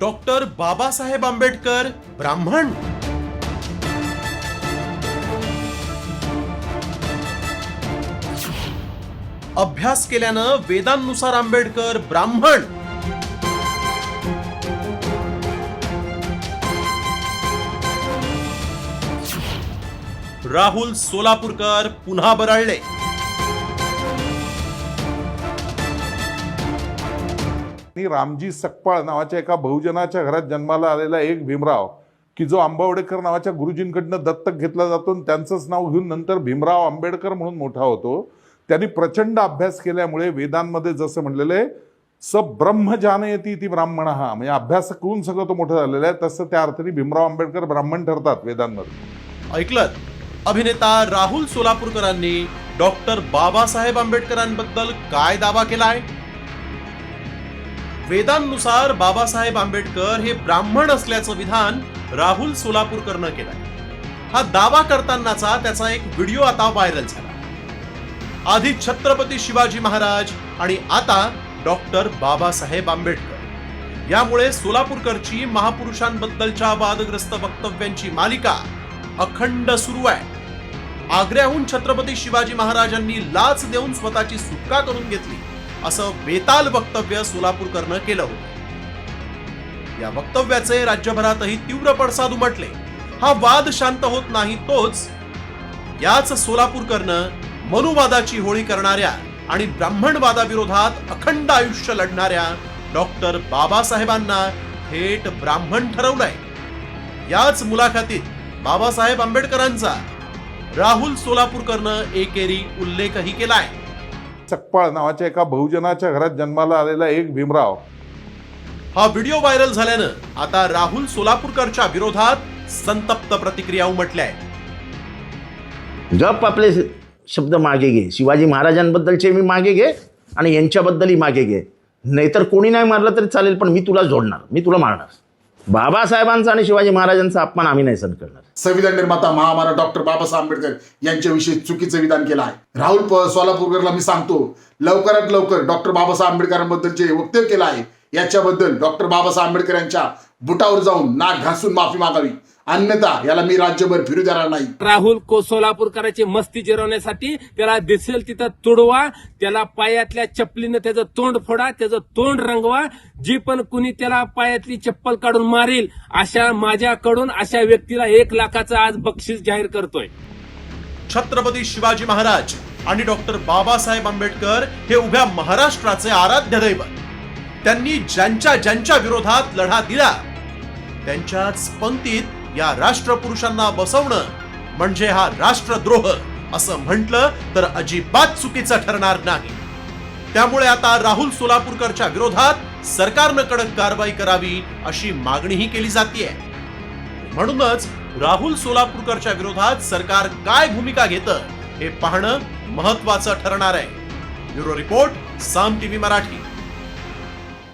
Doctor Babasaheb Ambedkar ब्राह्मण. अभ्यास केल्यानं वेदांनुसार आंबेडकर ब्राह्मण. राहुल सोलापूरकर पुन्हा बरळले. आणि रामजी सकपाळ नावाच्या एका बहुजनाच्या घरात जन्माला आलेला एक भीमराव की जो आंबावडेकर नावाच्या गुरुजींकडनं दत्तक घेतला जातो आणि त्यांचंच नाव घेऊन नंतर भीमराव आंबेडकर म्हणून मोठा होतो. त्यांनी प्रचंड अभ्यास केल्यामुळे वेदांमध्ये जसं म्हणलेलं आहे स ब्रह्म जानयती ती ब्राह्मण हा म्हणजे अभ्यास करून सगळं तो मोठं झालेलं आहे तसं त्या अर्थाने भीमराव आंबेडकर ब्राह्मण ठरतात वेदांमध्ये. ऐकलं अभिनेता राहुल सोलापूरकरांनी डॉक्टर बाबासाहेब आंबेडकरांबद्दल काय दावा केला आहे वेदांनुसार बाबासाहेब आंबेडकर हे ब्राह्मण असल्याचं विधान राहुल सोलापूरकरनं केलंय. हा दावा करतानाचा त्याचा एक व्हिडिओ आता व्हायरल झाला. आधी छत्रपती शिवाजी महाराज आणि आता डॉक्टर बाबासाहेब आंबेडकर. यामुळे सोलापूरकरची महापुरुषांबद्दलच्या वादग्रस्त वक्तव्यांची मालिका अखंड सुरू आहे. आग्र्याहून छत्रपती शिवाजी महाराजांनी लाच देऊन स्वतःची सुटका करून घेतली. असं बेताल वक्तव्य सोलापूरकरनं केलं होतं. या वक्तव्याचे राज्यभरातही तीव्र पडसाद उमटले. हा वाद शांत होत नाही तोच याच सोलापूरकरनं मनुवादाची होळी करणाऱ्या आणि ब्राह्मणवादाविरोधात अखंड आयुष्य लढणाऱ्या डॉक्टर बाबासाहेबांना थेट ब्राह्मण ठरवलंय. याच मुलाखतीत बाबासाहेब आंबेडकरांचा राहुल सोलापूरकरनं एकेरी उल्लेखही केलाय. सकपाळ नावाच्या एका बहुजनाच्या घरात जन्माला आलेला एक भीमराव. हा व्हिडिओ व्हायरल झाल्यानं आता राहुल सोलापूरकरच्या विरोधात संतप्त प्रतिक्रिया उमटल्या आहेत. गप आपले शब्द मागे घे. शिवाजी महाराजांबद्दलचे मी मागे घे आणि यांच्याबद्दलही मागे घे. नाहीतर कोणी नाही मारलं तरी चालेल पण मी तुला जोडणार. मी तुला मारणार. बाबासाहेबांचा आणि शिवाजी महाराजांचा अपमान आम्ही नाही सहन करणार. संविधान निर्माता महामारा डॉक्टर बाबासाहेब आंबेडकर यांच्याविषयी चुकीचं विधान केलं आहे. राहुल प- सोलापूरकरला मी सांगतो लवकरात लवकर डॉक्टर बाबासाहेब आंबेडकरांबद्दल जे वक्तव्य केलं आहे याच्याबद्दल डॉक्टर बाबासाहेब आंबेडकर यांच्या बुटावर जाऊन नाक घासून माफी मागावी. अन्यथा याला मी राज्यभर फिरू देणार नाही. राहुल को सोलापूरकरांची मस्ती जिरवण्यासाठी त्याला दिसेल तिथं तुडवा त्याला पायातल्या चपलीनं त्याचं तोंड फोडा त्याचं तोंड रंगवा. जी पण कुणी त्याला पायातली चप्पल काढून मारेल अशा माझ्याकडून अशा व्यक्तीला एक लाखाचं आज बक्षीस जाहीर करतोय. छत्रपती शिवाजी महाराज आणि डॉक्टर बाबासाहेब आंबेडकर हे उभ्या महाराष्ट्राचे आराध्य दैवत. त्यांनी ज्यांच्या ज्यांच्या विरोधात लढा दिला त्यांच्याच पंक्तीत या राष्ट्रपुरुषांना बसवणं म्हणजे हा राष्ट्रद्रोह असं म्हटलं तर अजिबात चुकीचं ठरणार नाही. त्यामुळे आता राहुल सोलापूरकरच्या विरोधात सरकारनं कडक कारवाई करावी अशी मागणीही केली जाते म्हणूनच राहुल सोलापूरकरच्या विरोधात सरकार काय भूमिका घेतं हे पाहणं महत्वाचं ठरणार आहे. Bureau report Saam TV Marathi.